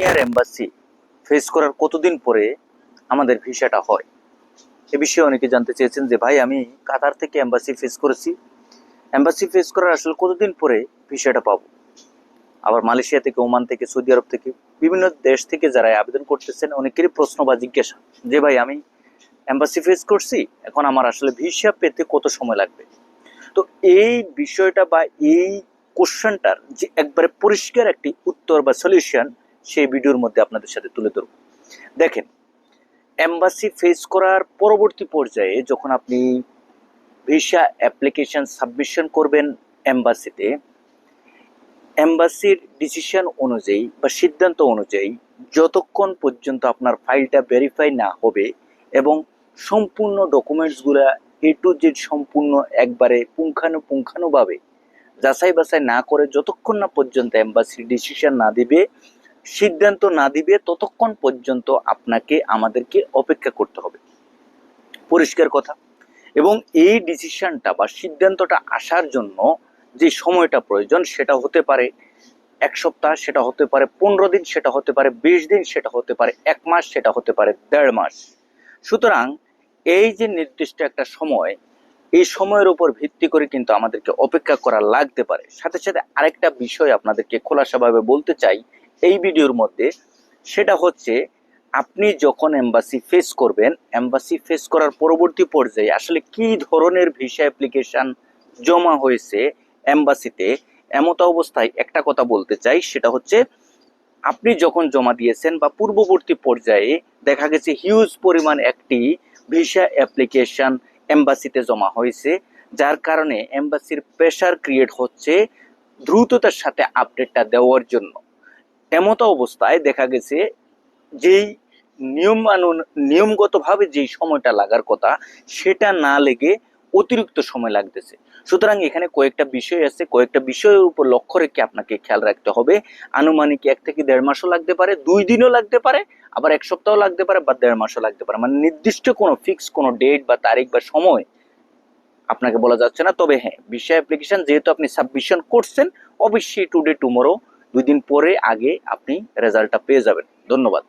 ইয়ার embassy face করার কতদিন পরে আমাদের ভিসাটা হয়? এ বিষয়ে অনেকে জানতে চেয়েছেন যে, ভাই, আমি কাতার থেকে এম্বাসি ফেস করেছি। এম্বাসি ফেস করার আসলে কতদিন পরে ভিসাটা পাবো? আবার মালয়েশিয়া থেকে, ওমান থেকে, সৌদি আরব থেকে, বিভিন্ন দেশ থেকে যারা আবেদন করতেছেন, অনেকেরই প্রশ্ন বা জিজ্ঞাসা যে, ভাই, আমি এম্বাসি ফেস করছি? এখন আমার আসলে ভিসা পেতে কত সময় লাগবে? তো এই বিষয়টা বা এই কোশ্চেনটার যে একবারে পরিষ্কার একটি উত্তর বা সলিউশন সেই ভিডিওর মধ্যে আপনাদের সাথে তুলে ধরব। দেখেন এম্বাসি ফেস করার পরবর্তী পর্যায়ে যখন আপনি ভিসা অ্যাপ্লিকেশন সাবমিশন করবেন এম্বাসিতে এম্বাসির ডিসিশন অনুযায়ী বা সিদ্ধান্ত অনুযায়ী যতক্ষণ পর্যন্ত আপনার ফাইলটা ভেরিফাই না হবে এবং সম্পূর্ণ ডকুমেন্টসগুলো এ টু জেড সম্পূর্ণ একবারে পুঙ্খানুপুঙ্খানুভাবে যাচাই বাছাই না করে যতক্ষণ না পর্যন্ত এম্বাসি ডিসিশন না দিবে সিদ্ধান্ত না দিবে ততক্ষণ পর্যন্ত আপনাকে আমাদেরকে অপেক্ষা করতে হবে। পরিষ্কার কথা। এবং এই ডিসিশনটা বা সিদ্ধান্তটা আসার জন্য যে সময়টা প্রয়োজন সেটা হতে পারে এক সপ্তাহ, সেটা হতে পারে পনেরো দিন, সেটা হতে পারে বিশ দিন, সেটা হতে পারে এক মাস, সেটা হতে পারে দেড় মাস। সুতরাং এই যে নির্দিষ্ট একটা সময়, এই সময়ের উপর ভিত্তি করে কিন্তু আমাদেরকে অপেক্ষা করা লাগতে পারে। সাথে সাথে আরেকটা বিষয় আপনাদেরকে খোলাসাভাবে বলতে চাই এই ভিডিওর মধ্যে সেটা হচ্ছে আপনি যখন এম্বাসি ফেস করবেন এম্বাসি ফেস করার পরবর্তী পর্যায়ে আসলে কি ধরনের ভিসা অ্যাপ্লিকেশন জমা হয়েছে এম্বাসিতে এমত অবস্থায় একটা কথা বলতে চাই, সেটা হচ্ছে আপনি যখন জমা দিয়েছেন বা পূর্ববর্তী পর্যায়ে দেখা গেছে হিউজ পরিমাণ একটি ভিসা অ্যাপ্লিকেশন এম্বাসিতে জমা হয়েছে, যার কারণে এম্বাসির প্রেশার ক্রিয়েট হচ্ছে দ্রুততার সাথে আপডেটটা দেওয়ার জন্য। এমতো অবস্থায় দেখা গেছে যেই নিয়ম নিয়মগতভাবে যেই সময়টা লাগার কথা, সেটা না লেগে অতিরিক্ত সময় লাগতেছে। সুতরাং এখানে কয়েকটা বিষয় আছে। কয়েকটা বিষয়ের উপর লক্ষ্য রেখে আপনাকে খেয়াল রাখতে হবে। আনুমানিক এক থেকে দেড় মাসও লাগতে পারে, দুই দিনও লাগতে পারে, আবার এক সপ্তাহ লাগতে পারে বা দেড় মাসও লাগতে পারে। মানে নির্দিষ্ট কোনো ফিক্স কোনো ডেট বা তারিখ বা সময় আপনাকে বলা যাচ্ছে না। তবে হ্যাঁ বিষয় অ্যাপ্লিকেশন যেহেতু আপনি সাবমিশন করছেন, অবশ্যই টুডে টুমোরো দুই দিন পরে আগে আপনি রেজাল্টটা পেয়ে যাবেন। ধন্যবাদ।